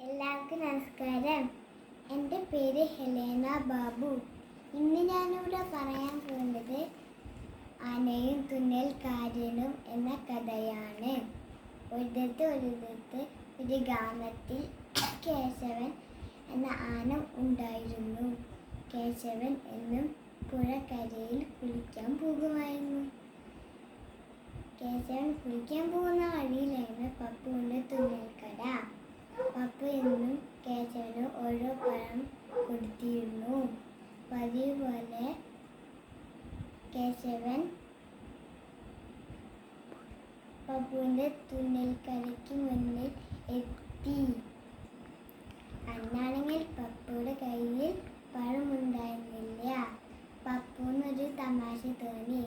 എല്ലാവർക്കും നമസ്കാരം. എന്റെ പേര് ഹെലേന ബാബു. ഇന്ന് ഞാനിവിടെ പറയാൻ പോകുന്നത് ആനയും തുന്നൽക്കാരനും എന്ന കഥയാണ്. ഒരിടത്ത് ഒരിടത്ത് ഒരു ഗ്രാമത്തിൽ കേശവൻ എന്ന ആന ഉണ്ടായിരുന്നു. കേശവൻ എന്നും പുഴക്കരയിൽ കുളിക്കാൻ പോകുമായിരുന്നു. കേശവൻ കുളിക്കാൻ പോകുന്ന പപ്പു എന്നും കേശവന് ഓരോ പഴം കൊടുത്തിരുന്നു. പതിവ് പോലെ കേശവൻ പപ്പുവിന്റെ തുന്നൽക്കരയ്ക്ക് മുന്നിൽ എത്തി. അന്നാണെങ്കിൽ പപ്പുയുടെ കയ്യിൽ പഴമുണ്ടായിരുന്നില്ല. പപ്പുവിനൊരു തമാശ തോന്നി.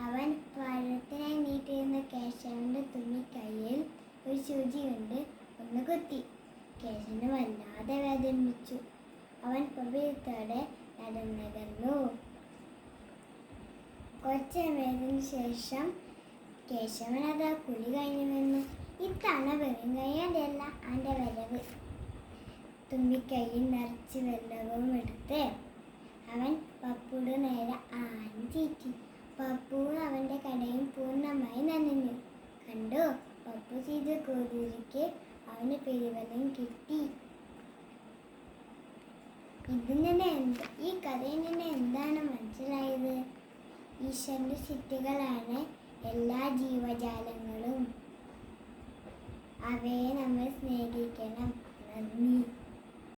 അവൻ പഴത്തിനായി നീട്ടിയിരുന്ന കേശവന്റെ തുണി കയ്യിൽ ഒരു ശുചി കൊണ്ട് ഒന്ന് കുത്തി. കേശവന് വല്ലാതെ വേദനിച്ചു അവൻ പ്രഭുത്തോടെ നടന്നകന്നു കുറച്ച് സമയത്തിന് ശേഷം കേശവൻ അതാ കുളി കഴിഞ്ഞു വന്നു ഇത്തവണ വെറും കൈയല്ല അവന്റെ വരവ്. തുമ്പിക്കൈയിൽ നിറച്ച് വെള്ളവും എടുത്ത് അവൻ പപ്പുടെ നേരെ ആഞ്ഞു ചീറ്റി. പപ്പു അവന്റെ കടയും പൂർണമായി നനഞ്ഞു. കണ്ടു? പപ്പു ചെയ്ത കോതിരിക്ക് അവന് പെരുവലം കിട്ടി. ഇതിൽ നിന്ന് എന്ത് ഈ കഥയിൽ നിന്ന് എന്താണ് മനസ്സിലായത്? ഈശ്വരന്റെ ചിട്ടികളാണ് എല്ലാ ജീവജാലങ്ങളും. അവയെ നമ്മൾ സ്നേഹിക്കണം. നന്ദി.